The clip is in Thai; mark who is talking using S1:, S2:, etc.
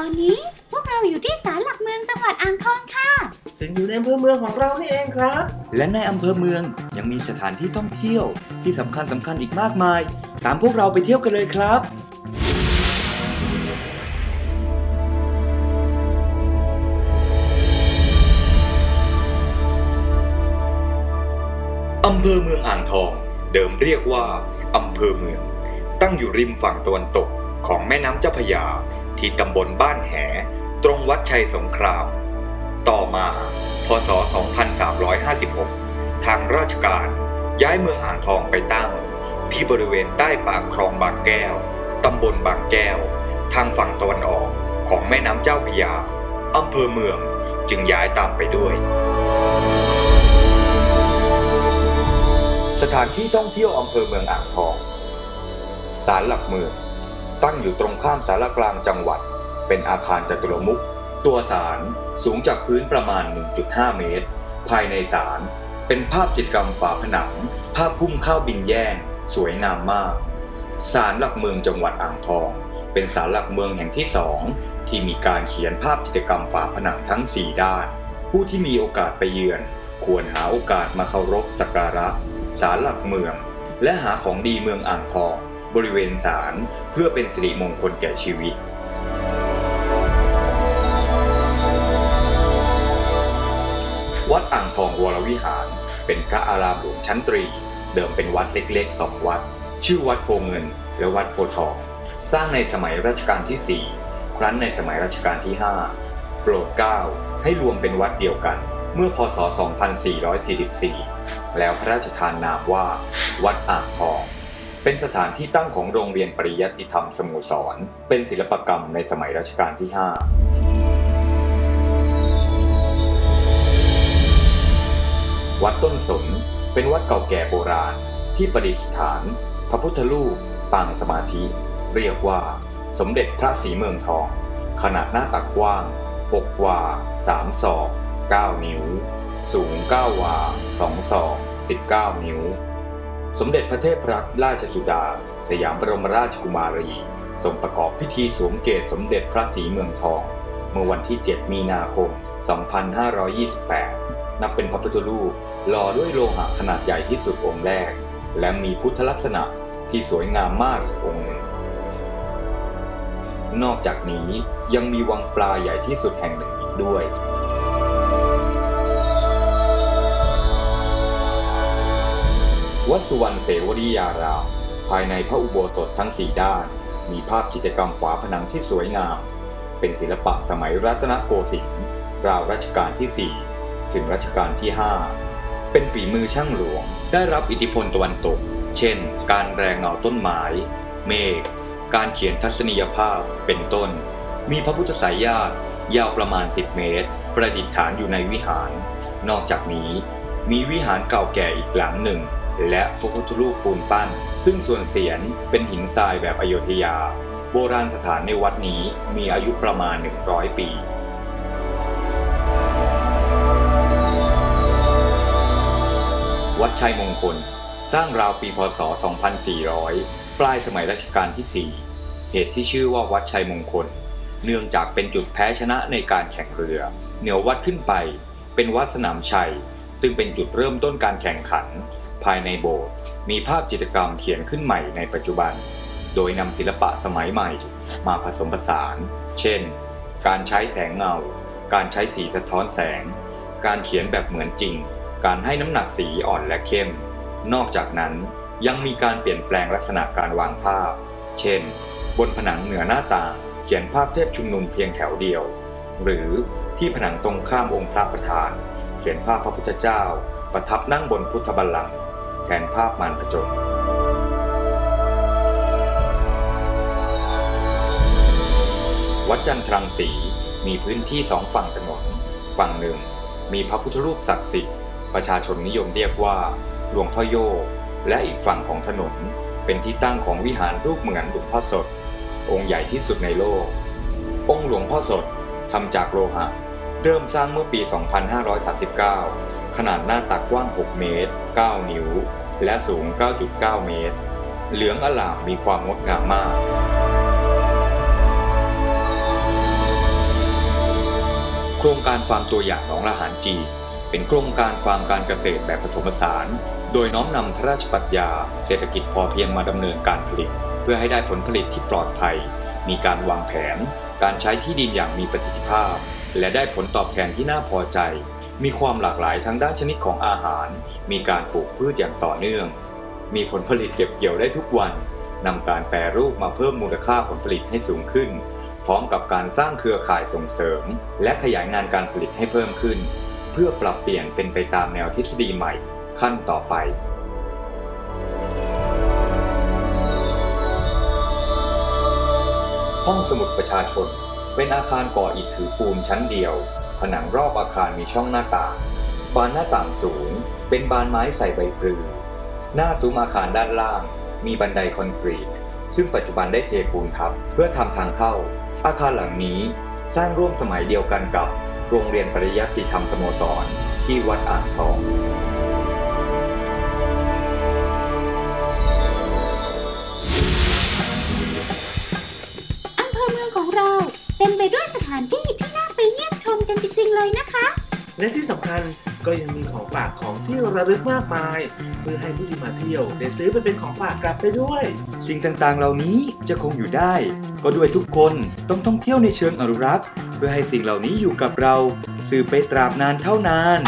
S1: ตอนนี้พวกเราอยู่ที่ศาลหลักเมืองจังหวัดอ่างทองค่ะ
S2: ซึ่งอยู่ในอำเภอเมืองของเรานี่เองครับ
S3: และในอำเภอเมืองยังมีสถานที่ท่องเที่ยว ที่สำคัญสำคัญอีกมากมาย ตามพวกเราไปเที่ยวกันเลยครับอำเภอเมืองอ่างทอง เดิมเรียกว่าอำเภอเมือง ตั้งอยู่ริมฝั่งตะวันตก ของแม่น้ำเจ้าพยาที่ตำบลบ้านแห ตรงวัดชัยสงคราม ต่อมา พศ 2356 ทางราชการย้ายเมืองอ่างทองไปตั้ง ที่บริเวณใต้ปากคลองบางแก้ว ตำบลบางแก้ว ทางฝั่งตะวันออกของแม่น้ำเจ้าพยาอำเภอเมืองจึงย้ายตามไปด้วย สถานที่ท่องเที่ยวอำเภอเมืองอ่างทอง ศาลหลักเมือง ตั้งอยู่ตรงข้ามศาลกลางจังหวัด เป็นอาคารจตุรมุขตัวศาลสูงจากพื้นประมาณ 1.5 เมตร ภายในศาลเป็นภาพจิตรกรรมฝาผนัง ภาพพุ่มข้าวบินแย่ง สวยงามมากศาลหลักเมืองจังหวัดอ่างทอง เป็นศาลหลักเมืองแห่งที่สองที่มีการเขียนภาพจิตรกรรมฝาผนังทั้ง 4 ด้าน ผู้ที่มีโอกาสไปเยือน ควรหาโอกาสมาเคารพสักการะศาลหลักเมือง และหาของดีเมืองอ่างทอง บริเวณศาลเพื่อเป็นสิริมงคลแก่ชีวิต วัดอ่างทองวรวิหาร เป็นพระอารามหลวงชั้นตรี เดิมเป็นวัดเล็กๆสองวัด ชื่อวัดโพเงิน และวัดโพทอง สร้างในสมัยรัชกาลที่ 4 ครั้นในสมัยรัชกาลที่ 5 โปรดเกล้าให้รวมเป็นวัดเดียวกัน เมื่อพศ 2444 แล้วพระราชทานนามว่า วัดอ่างทอง เป็นสถานที่ตั้งของโรงเรียนปริยัติธรรมสโมสร เป็นศิลปกรรมในสมัยรัชกาลที่ 5 วัดต้นสน เป็นวัดเก่าแก่โบราณ ที่ประดิษฐาน พระพุทธรูปปางสมาธิ เรียกว่า สมเด็จพระศรีเมืองทอง ขนาดหน้าตักกว้าง 6 วา 3 ศอก 9 นิ้ว สูง 9 วา 2 ศอก 19 นิ้ว สมเด็จพระเทพรัตนราชสุดา สยามบรมราชกุมารีทรงประกอบพิธีสวมเกศสมเด็จพระศรีเมืองทอง เมื่อวันที่ 7 มีนาคม 2528 นับเป็นพระพุทธรูปหล่อด้วยโลหะขนาดใหญ่ที่สุดองค์แรก และมีพุทธลักษณะที่สวยงามมากอีกองค์หนึ่ง นอกจากนี้ยังมีวังปลาใหญ่ที่สุดแห่งหนึ่งอีกด้วย วัดสุวรรณเสวรียาราม ภายในพระอุโบสถทั้งสี่ด้าน มีภาพกิจกรรมฝาผนังที่สวยงาม เป็นศิลปะสมัยรัตนโกสินทร์ราวรัชกาลที่ 4 ถึงรัชกาลที่ 5 เป็นฝีมือช่างหลวง ได้รับอิทธิพลตะวันตก เช่น การแรงเงาต้นไม้ เมฆ การเขียนทัศนียภาพ เป็นต้น มีพระพุทธสายญาติยาวประมาณ 10 เมตร ประดิษฐานอยู่ในวิหาร นอกจากนี้มีวิหารเก่าแก่อีกหลังหนึ่ง และพระพุทธรูปปูนปั้น ซึ่งส่วนเสียนเป็นหินทรายแบบอโยธยา โบราณสถานในวัดนี้มีอายุประมาณ 100 ปีวัดชัยมงคล สร้างราวปีพศ 2400 ปลายสมัยรัชกาลที่ 4 เหตุที่ชื่อว่าวัดชัยมงคล เนื่องจากเป็นจุดแพ้ชนะในการแข่งเรือ เหนือวัดขึ้นไป เป็นวัดสนามชัย ซึ่งเป็นจุดเริ่มต้นการแข่งขัน ภายในโบสถ์มีภาพจิตรกรรมเขียนขึ้นใหม่ในปัจจุบัน โดยนำศิลปะสมัยใหม่มาผสมผสาน เช่น การใช้แสงเงา การใช้สีสะท้อนแสง การเขียนแบบเหมือนจริง การให้น้ำหนักสีอ่อนและเข้ม นอกจากนั้นยังมีการเปลี่ยนแปลงลักษณะการวางภาพ เช่น บนผนังเหนือหน้าต่างเขียนภาพเทพชุมนุมเพียงแถวเดียว หรือที่ผนังตรงข้ามองค์พระประธาน เขียนภาพพระพุทธเจ้า ประทับนั่งบนพุทธบัลลังก์ แทนภาพมารพจนวัดจันทรังสีมีพื้นที่สองฝั่งถนน ฝั่งหนึ่ง มีพระพุทธรูปศักดิ์สิทธิ์ประชาชนนิยมเรียกว่า หลวงพ่อโยและอีกฝั่งของถนน เป็นที่ตั้งของวิหารรูปเหมือนหลวงพ่อสด องค์ใหญ่ที่สุดในโลก องค์หลวงพ่อสดทำจากโลหะ เริ่มสร้างเมื่อปี 2539 ขนาดหน้าตักกว้าง 6 เมตร 9 นิ้ว และสูง 9.9 เมตร เหลืองอลามมีความงดงามมากโครงการฟาร์มตัวอย่างหนองละหารจีนเป็นโครงการฟาร์มการเกษตรแบบผสมผสาน โดยน้อมนำพระราชปรัชญาเศรษฐกิจพอเพียงมาดำเนินการผลิต เพื่อให้ได้ผลผลิตที่ปลอดภัย มีการวางแผน การใช้ที่ดินอย่างมีประสิทธิภาพ และได้ผลตอบแทนที่น่าพอใจ มีความหลากหลายทั้งด้านชนิดของอาหาร มีการปลูกพืชอย่างต่อเนื่อง มีผลผลิตเก็บเกี่ยวได้ทุกวันนำการแปรรูปมาเพิ่มมูลค่าผลผลิตให้สูงขึ้น พร้อมกับการสร้างเครือข่ายส่งเสริม และขยายงานการผลิตให้เพิ่มขึ้น เพื่อปรับเปลี่ยนเป็นไปตามแนวทฤษฎีใหม่ ขั้นต่อไปห้องสมุดประชาชน เป็นอาคารก่ออิฐถือปูนชั้นเดียว ผนังรอบอาคารมีช่องหน้าต่าง บานหน้าต่างสูง เป็นบานไม้ใส่ใบปลิวหน้าซุ้มอาคารด้านล่าง มีบันไดคอนกรีต ซึ่งปัจจุบันได้เทปูนทับ เพื่อทำทางเข้า อาคารหลังนี้สร้างร่วมสมัยเดียวกันกับ โรงเรียนปริยัติธรรมสโมสร ที่วัดอ่างทอง
S1: อำเภอเมืองของเรา มไปด้วยสถานที่ที่น่าไปเยี่ยมชมกันจริงๆเลยนะคะ
S2: และที่สำคัญก็ยังมีของฝากของที่ระลึกมากมาย เพื่อให้ผู้ที่มาเที่ยวได้ซื้อไปเป็นของฝากกลับไปด้วย
S3: สิ่งต่างๆ เหล่านี้จะคงอยู่ได้ ก็ด้วยทุกคนต้องท่องเที่ยวในเชิงอนุรักษ์ เพื่อให้สิ่งเหล่านี้อยู่กับเรา สืบไปตราบนานเท่านาน